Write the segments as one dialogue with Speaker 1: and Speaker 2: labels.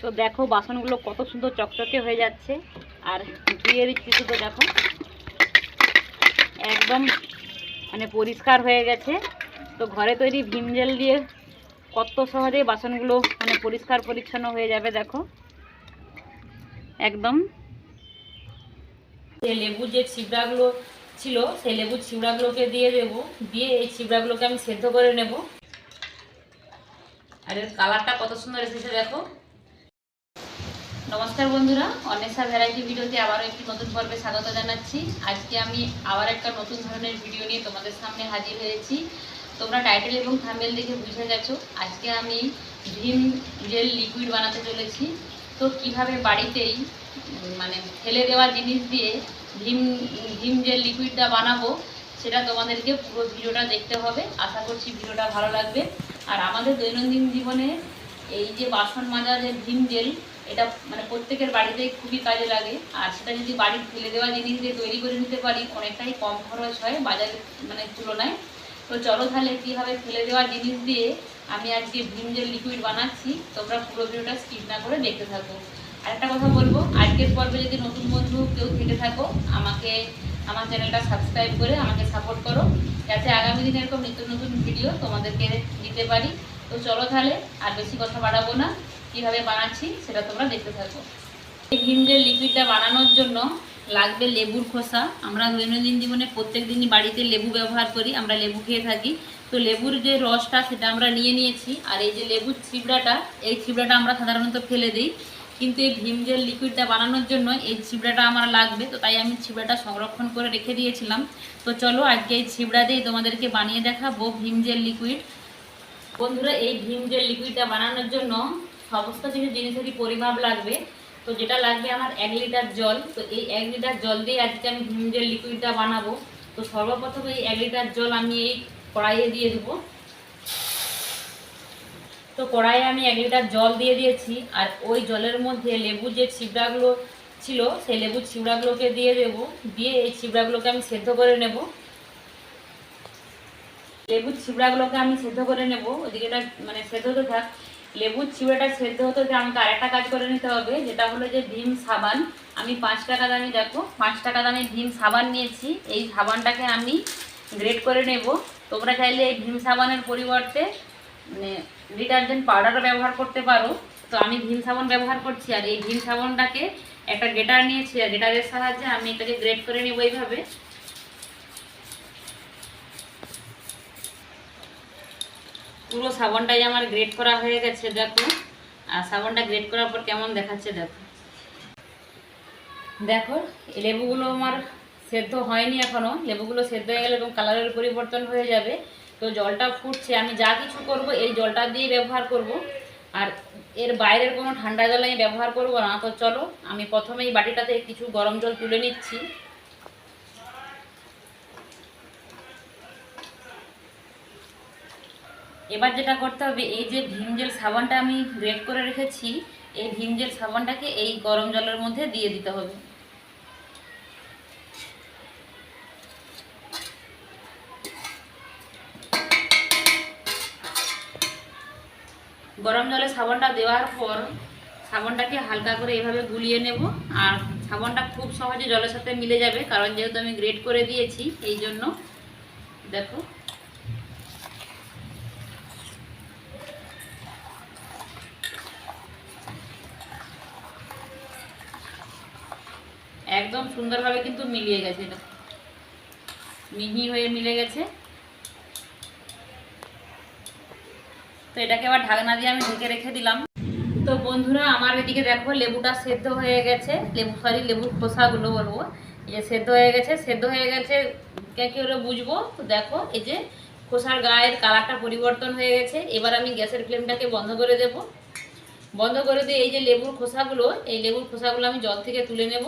Speaker 1: তো দেখো বাসনগুলো কত সুন্দর চকচকে হয়ে যাচ্ছে। আর ধুয়ে দিচ্ছি শুধু দেখো। একদম মানে পরিষ্কার হয়ে গেছে। তো ঘরে তৈরি ভীম জেল দিয়ে কত সহজেই বাসনগুলো মানে পরিষ্কার পরিচ্ছন্ন হয়ে যাবে দেখো। একদম। যে লেবু যে ছিবড়াগুলো ছিল, সেই লেবুর ছিবড়াগুলোকে দিয়ে দেবো। দিয়ে এই ছিবড়াগুলোকে আমি সেদ্ধ করে নেব। আর এর কালারটা কত সুন্দর এসেছে দেখো। নমস্কার বন্ধুরা অনেসা ভ্যারাইটি ভিডিওতে আবারও একটি নতুন পর্বে স্বাগত জানাচ্ছি। আজকে আমি আবার একটা নতুন ধরনের ভিডিও নিয়ে তোমাদের সামনে হাজির হয়েছি। তোমরা টাইটেল এবং থাম্বেল দেখে বুঝে গেছো, আজকে আমি ভীম জেল লিকুইড বানাতে চলেছি। তো কীভাবে বাড়িতেই মানে ফেলে দেওয়া জিনিস দিয়ে ভীম ভীম জেল লিকুইডটা বানাবো, সেটা তোমাদেরকে পুরো ভিডিওটা দেখতে হবে। আশা করছি ভিডিওটা ভালো লাগবে। আর আমাদের দৈনন্দিন জীবনে এই যে বাসন মাজা যে ভীম জেল এটা মানে প্রত্যেকের বাড়িতেই খুবই কাজে লাগে। আর সেটা যদি বাড়ির ফেলে দেওয়া জিনিস দিয়ে তৈরি করে নিতে পারি, অনেকটাই কম খরচ হয় বাজারের মানে তুলনায়। তো চলো তাহলে কীভাবে ফেলে দেওয়া জিনিস দিয়ে আমি আজকে ভীম জেল লিকুইড বানাচ্ছি, তোমরা পুরো ভিডিওটা স্কিপ না করে দেখতে থাকো। আর একটা কথা বলব, আজকের পর্বে যদি নতুন বন্ধু কেউ থেকে থাকো, আমাকে আমার চ্যানেলটা সাবস্ক্রাইব করে আমাকে সাপোর্ট করো, যাতে আগামী দিনে এরকম নিত্য নতুন ভিডিও তোমাদেরকে দিতে পারি। তো চলো তাহলে আর বেশি কথা বাড়াবো না। কীভাবে বানাচ্ছি সেটা তোমরা দেখতে থাকো। এই ভীম লিকুইডটা বানানোর জন্য লাগবে লেবুর খোসা। আমরা দৈনন্দিন জীবনে প্রত্যেক দিনই বাড়িতে লেবু ব্যবহার করি, আমরা লেবু খেয়ে থাকি। তো লেবুর যে রসটা সেটা আমরা নিয়ে নিয়েছি, আর এই যে লেবুর ছিবড়াটা, এই ছিবড়াটা আমরা সাধারণত ফেলে দিই। কিন্তু এই ভীম জেল লিকুইডটা বানানোর জন্য এই ছিবড়াটা আমার লাগবে, তো তাই আমি ছিবড়াটা সংরক্ষণ করে রেখে দিয়েছিলাম। তো চলো আজকে এই ছিবড়া দিয়ে তোমাদেরকে বানিয়ে দেখাবো ভীম জেল লিকুইড বন্ধুরা, এই ভীম জেল লিকুইডটা বানানোর জন্য সমস্ত কিছু জিনিসেরই পরিমাপ লাগবে। তো যেটা লাগবে আমার এক লিটার জল। তো এই এক লিটার জল দিয়ে আজকে আমি ভীম জেল লিকুইডটা বানাবো, তো সর্বপ্রথম এই এক লিটার জল আমি এই কড়াইয়ে দিয়ে দেবো। তো কড়াইয়ে আমি এক লিটার জল দিয়ে দিয়েছি। আর ওই জলের মধ্যে লেবু যে ছিবড়াগুলো ছিল, সেই লেবুর ছিবড়াগুলোকে দিয়ে দেবো। দিয়ে এই ছিবড়াগুলোকে আমি সেদ্ধ করে নেব। লেবুর ছিবড়াগুলোকে আমি সেদ্ধ করে নেব। ওদিকে মানে সেদ্ধ হতে থাক। লেবুর চিবড়াটা সেদ্ধ হতে হতে আমাকে আরেকটা কাজ করে নিতে হবে, যেটা হলো যে ভীম সাবান। আমি পাঁচ টাকা দামি, দেখো, পাঁচ টাকা দামি ভীম সাবান নিয়েছি। এই সাবানটাকে আমি গ্রেড করে নেব। তোমরা চাইলে এই ভীম সাবানের পরিবর্তে মানে ডিটারজেন্ট পাউডারও ব্যবহার করতে পারো। তো আমি ভীম সাবান ব্যবহার করছি, আর এই ভীম সাবানটাকে একটা গ্রেটার নিয়েছি, আর গ্রেটারের সাহায্যে আমি এটাকে গ্রেড করে নেব এইভাবে। পুরো সাবানটাই আমার গ্রেড করা হয়ে গেছে, দেখো। আর সাবানটা গ্রেড করার পর কেমন দেখাচ্ছে, দেখো। দেখো লেবুগুলো আমার সেদ্ধ হয়নি এখনও। লেবুগুলো সেদ্ধ হয়ে গেলে এবং কালারের পরিবর্তন হয়ে যাবে। তো জলটা ফুটছে। আমি যা কিছু করব, এই জলটা দিয়ে ব্যবহার করব। আর এর বাইরের কোনো ঠান্ডা জল আমি ব্যবহার করব না। তো চলো, আমি প্রথমে এই বাটিটাতে কিছু গরম জল তুলে নিচ্ছি। এবার যেটা করতে হবে, এই যে ভীম জেল সাবানটা আমি গ্রেড করে রেখেছি, এই ভীম জেল সাবানটাকে এই গরম জলের মধ্যে দিয়ে দিতে হবে। গরম জলে সাবানটা দেওয়ার পর সাবানটাকে হালকা করে এভাবে গুলিয়ে নেব, আর সাবানটা খুব সহজে জলের সাথে মিলে যাবে, কারণ যেহেতু আমি গ্রেড করে দিয়েছি, এই জন্য দেখো একদম সুন্দরভাবে কিন্তু মিলিয়ে গেছে এটা। মিহি হয়ে মিলে গেছে। তো এটাকে আবার ঢাকনা দিয়ে আমি ঢেকে রেখে দিলাম। তো বন্ধুরা, আমার এদিকে দেখো লেবুটা সেদ্ধ হয়ে গেছে। লেবু সরি লেবুর খোসাগুলো বলব। এই যে সেদ্ধ হয়ে গেছে, সেদ্ধ হয়ে গেছে, কে কী করে বুঝব। তো দেখো, এই যে খোসার গায়ের কালারটা পরিবর্তন হয়ে গেছে। এবার আমি গ্যাসের ফ্লেমটাকে বন্ধ করে দেব। বন্ধ করে দিয়ে এই যে লেবুর খোসাগুলো, এই লেবুর খোসাগুলো আমি জল থেকে তুলে নেব।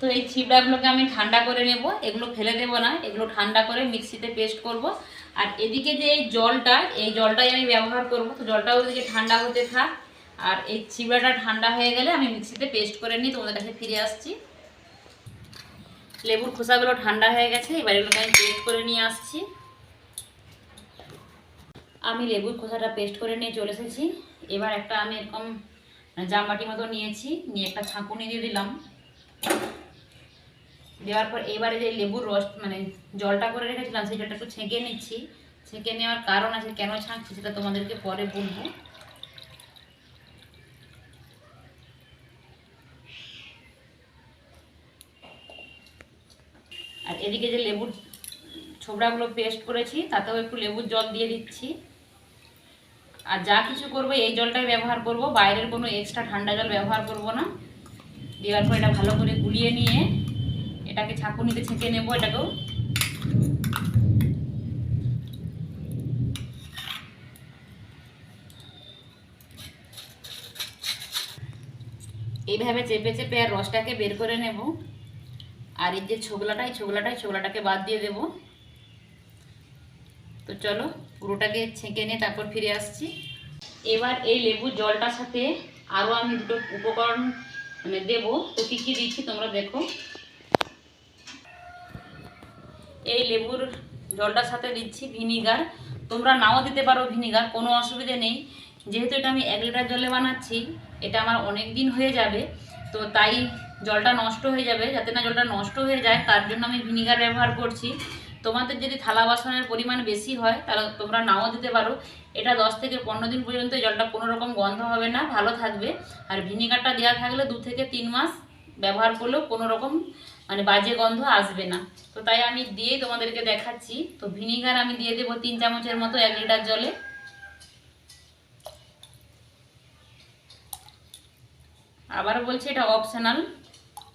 Speaker 1: তো এই ছিবড়াগুলোকে আমি ঠান্ডা করে নেব। এগুলো ফেলে দেব না, এগুলো ঠান্ডা করে মিক্সিতে পেস্ট করব। আর এদিকে যে এই জলটা, এই জলটাই আমি ব্যবহার করব। তো জলটা ওদিকে ঠান্ডা হতে থাক। আর এই ছিবড়াটা ঠান্ডা হয়ে গেলে আমি মিক্সিতে পেস্ট করে নিই তোমাদের কাছে ফিরে আসছি। লেবুর খোসাগুলো ঠান্ডা হয়ে গেছে, এবার এগুলোকে আমি পেস্ট করে নিয়ে আসছি। আমি লেবুর খোসাটা পেস্ট করে নিয়ে চলে এসেছি। এবার একটা আমি এরকম জামবাটি মতো নিয়েছি, নিয়ে একটা ছাঁকুনি দিয়ে দিলাম। দেওয়ার পর এবারে যে লেবুর রস মানে জলটা করে রেখেছিলাম, সেই জলটা একটু ছেঁকে নিচ্ছি। ছেঁকে নেওয়ার কারণ আছে, কেন ছাঁকছি সেটা তোমাদেরকে পরে বলব। আর এদিকে যে লেবুর ছোবড়াগুলো পেস্ট করেছি, তাতেও একটু লেবুর জল দিয়ে দিচ্ছি। আর যা কিছু করব, এই জলটাই ব্যবহার করব। বাইরের কোনো এক্সট্রা ঠান্ডা জল ব্যবহার করব না। দেওয়ার পর এটা ভালো করে গুলিয়ে নিয়ে এটাকে ছাঁকুনিতে ছেঁকে নেব, এটাকেও। এইভাবে চেপে চেপে আর রসটাকে বের করে নেব। আর এই যে ছোবলাটাই ছোবলাটাই ছোবলাটাকে বাদ দিয়ে দেব। তো চলো, পুরোটাকে ছেঁকে নিয়ে তারপর ফিরে আসছি। এবার এই লেবুর জলটার সাথে আরও আমি দুটো উপকরণ মানে দেবো। তো কী কী দিচ্ছি তোমরা দেখো। এই লেবুর জলটার সাথে দিচ্ছি ভিনিগার। তোমরা নাও দিতে পারো ভিনিগার, কোনো অসুবিধে নেই। যেহেতু এটা আমি এক লিটার জলে বানাচ্ছি, এটা আমার অনেক দিন হয়ে যাবে, তো তাই জলটা নষ্ট হয়ে যাবে। যাতে না জলটা নষ্ট হয়ে যায়, তার জন্য আমি ভিনিগার ব্যবহার করছি। তোমাদের যদি থালা বাসনের পরিমাণ বেশি হয়, তাহলে তোমরা নাও দিতে পারো। এটা দশ থেকে পনেরো দিন পর্যন্ত জলটা কোনো রকম গন্ধ হবে না, ভালো থাকবে। আর ভিনিগারটা দেওয়া থাকলে দু থেকে তিন মাস ব্যবহার করলেও কোনো রকম মানে বাজে গন্ধ আসবে না। তো তাই আমি দিয়েই তোমাদেরকে দেখাচ্ছি। তো ভিনিগার আমি দিয়ে দেবো তিন চামচের মতো এক লিটার জলে। আবার বলছি, এটা অপশনাল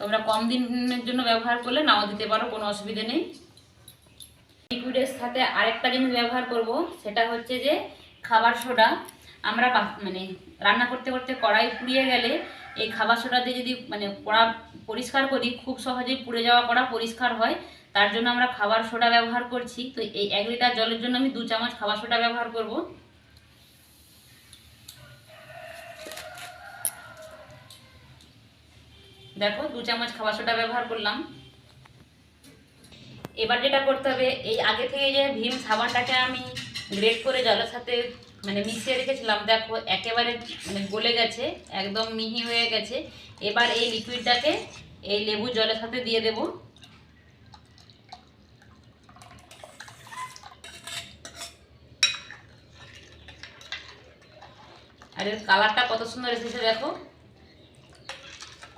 Speaker 1: তোমরা কম দিনের জন্য ব্যবহার করলে নাও দিতে পারো, কোনো অসুবিধে নেই। লিকুইডের সাথে আরেকটা জিনিস ব্যবহার করব, সেটা হচ্ছে যে খাবার সোডা। আমরা মানে রান্না করতে করতে কড়াই পুড়িয়ে গেলে এই খাবার সোডা দিয়ে যদি মানে কড়া পরিষ্কার করি, খুব সহজেই পুড়ে যাওয়া কড়া পরিষ্কার হয়। তার জন্য আমরা খাবার সোডা ব্যবহার করছি। তো এই এক লিটার জলের জন্য আমি দু চামচ খাবার সোডা ব্যবহার করব। দেখো, দু চামচ খাবার সোডা ব্যবহার করলাম। এবার যেটা করতে হবে, এই আগে থেকে যে ভীম সাবানটাকে আমি গ্রেট করে জলের সাথে মানে মিশিয়ে রেখেছিলাম, দেখো একেবারে মানে গলে গেছে, একদম মিহি হয়ে গেছে। এবার এই লিকুইডটাকে এই লেবু জলের সাথে দিয়ে দেব। আর এর কালারটা কত সুন্দর এসেছে, দেখো।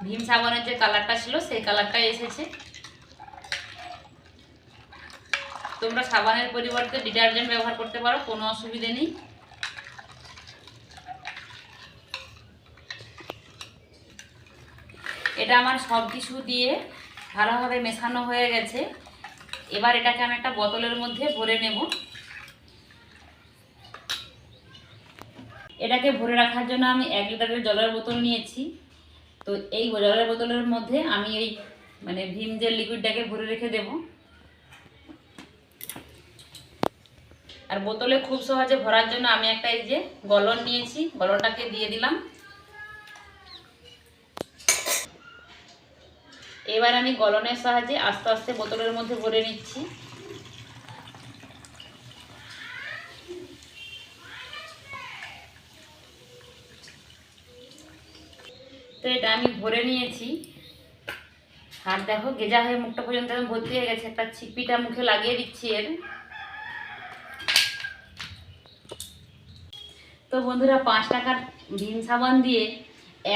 Speaker 1: ভীম সাবানের যে কালারটা ছিল, সেই কালারটাই এসেছে। তোমরা সাবানের পরিবর্তে ডিটারজেন্ট ব্যবহার করতে পারো, কোনো অসুবিধে নেই। এটা আমার সব কিছু দিয়ে ভালোভাবে মেশানো হয়ে গেছে। এবার এটাকে আমি একটা বোতলের মধ্যে ভরে নেব। এটাকে ভরে রাখার জন্য আমি এক লিটারের জলের বোতল নিয়েছি। তো এই জলের বোতলের মধ্যে আমি এই মানে ভীম জেল লিকুইডটাকে ভরে রেখে দেবো। আর বোতলে খুব সহজে ভরার জন্য আমি একটা এই যে গলন নিয়েছি, গলনটাকে দিয়ে দিলাম। এবার আমি গলনের সাহায্যে আস্তে আস্তে বোতলের মধ্যে ভরে নিচ্ছি। তো এটা আমি ভরে নিয়েছি। আর দেখো, গেজা হয়ে মুখটা পর্যন্ত ভর্তি হয়ে গেছে। একটা ছিপিটা মুখে লাগিয়ে দিচ্ছি এর। তো বন্ধুরা, পাঁচ টাকার ভীম সাবান দিয়ে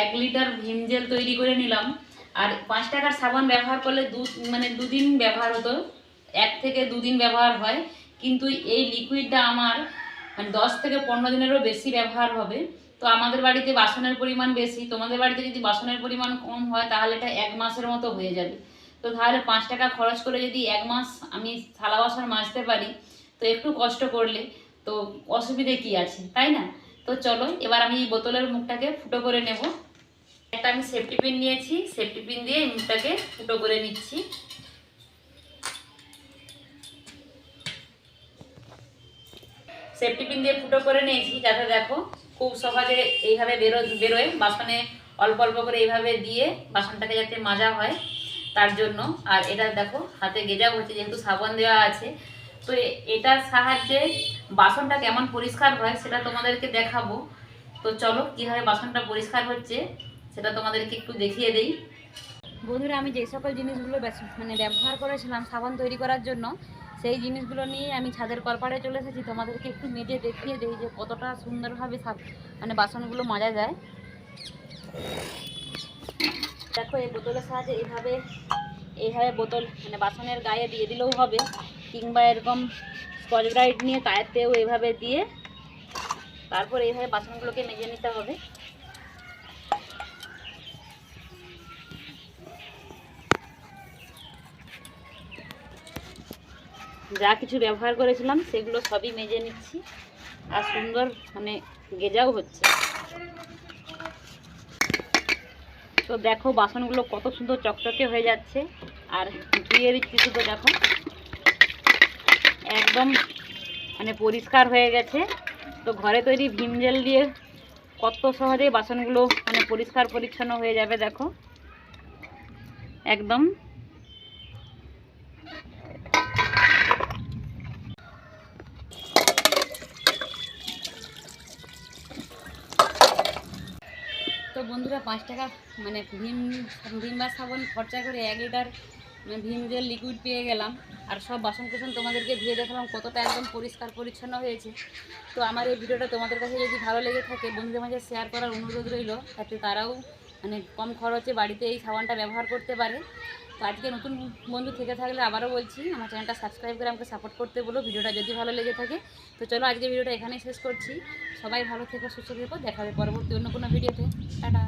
Speaker 1: এক লিটার ভীম জেল তৈরি করে নিলাম। আর পাঁচ টাকার সাবান ব্যবহার করলে দু মানে দুদিন ব্যবহার হতো, এক থেকে দুদিন ব্যবহার হয়। কিন্তু এই লিকুইডটা আমার মানে দশ থেকে পনেরো দিনেরও বেশি ব্যবহার হবে। তো আমাদের বাড়িতে বাসনের পরিমাণ বেশি, তোমাদের বাড়িতে যদি বাসনের পরিমাণ কম হয়, তাহলে এটা এক মাসের মতো হয়ে যাবে। তো তাহলে পাঁচ টাকা খরচ করে যদি এক মাস আমি থালা বাসন মাজতে পারি, তো একটু কষ্ট করলে তো অসুবিধে কি আছে, তাই না? তো চলো, এবার আমি এই বোতলের মুখটাকে ফুটো করে নেব। একটা আমি সেফটি পিন নিয়েছি সেফটি পিন দিয়ে মুখটাকে ফুটো করে নিচ্ছি। সেফটি পিন দিয়ে ফুটো করে নিয়েছি যাতে দেখো খুব সহজে এইভাবে বেরো বেরোয়, বাসনে অল্প অল্প করে এইভাবে দিয়ে বাসনটাকে যাতে মাজা হয় তার জন্য। আর এটা দেখো, হাতে গেজা হচ্ছে যেহেতু সাবান দেওয়া আছে, তো এটার সাহায্যে বাসনটা কেমন পরিষ্কার হয় সেটা তোমাদেরকে দেখাবো। তো চলো, কীভাবে বাসনটা পরিষ্কার হচ্ছে? সেটা তোমাদেরকে একটু দেখিয়ে দেই। বন্ধুরা, আমি যে সকল জিনিসগুলো মানে ব্যবহার করেছিলাম সাবান তৈরি করার জন্য, সেই জিনিসগুলো নিয়ে আমি ছাদের কলপাড়ে চলে এসেছি। তোমাদেরকে একটু মেজে দেখিয়ে দিই যে কতটা সুন্দরভাবে মানে বাসনগুলো মাজা যায়। দেখো, এই বোতলের সাহায্যে এইভাবে এইভাবে বোতল মানে বাসনের গায়ে দিয়ে দিলেও হবে, কিংবা এরকম স্কচ ব্রাইট নিয়ে কায়েতেও এইভাবে দিয়ে তারপর এইভাবে বাসনগুলোকে মেজে নিতে হবে। যা কিছু ব্যবহার করেছিলাম, সেগুলো সবই মেজে নিচ্ছি। আর সুন্দর মানে গেজাও হচ্ছে। তো দেখো, বাসনগুলো কত সুন্দর চকচকে হয়ে যাচ্ছে। আর ধুয়ে দিচ্ছি শুধু দেখো। একদম মানে পরিষ্কার হয়ে গেছে। তো ঘরে তৈরি ভীম জেল দিয়ে কত সহজেই বাসনগুলো মানে পরিষ্কার পরিচ্ছন্ন হয়ে যাবে, দেখো। একদম বন্ধুরা পাঁচ টাকা মানে ভীম ভীম বা সাবান খরচা করে এক লিটার মানে ভীম জেল লিকুইড পেয়ে গেলাম। আর সব বাসন কুসন তোমাদেরকে ধুয়ে দেখালাম, কতটা একদম পরিষ্কার পরিচ্ছন্ন হয়েছে। তো আমার এই ভিডিওটা তোমাদের কাছে যদি ভালো লেগে থাকে, বন্ধুদের মাঝে শেয়ার করার অনুরোধ রইল, যাতে তারাও মানে কম খরচে বাড়িতে এই সাবানটা ব্যবহার করতে পারে। তো নতুন বন্ধু থেকে থাকলে আবারও বলছি, আমার চ্যানেলটা সাবস্ক্রাইব করে আমাকে সাপোর্ট করতে বলো, ভিডিওটা যদি ভালো লেগে থাকে। তো চলো আজকে ভিডিওটা এখানেই শেষ করছি। সবাই ভালো থেকো, সুস্থ থেকো, দেখা হবে পরবর্তী অন্য কোনো ভিডিওতে। টাটা!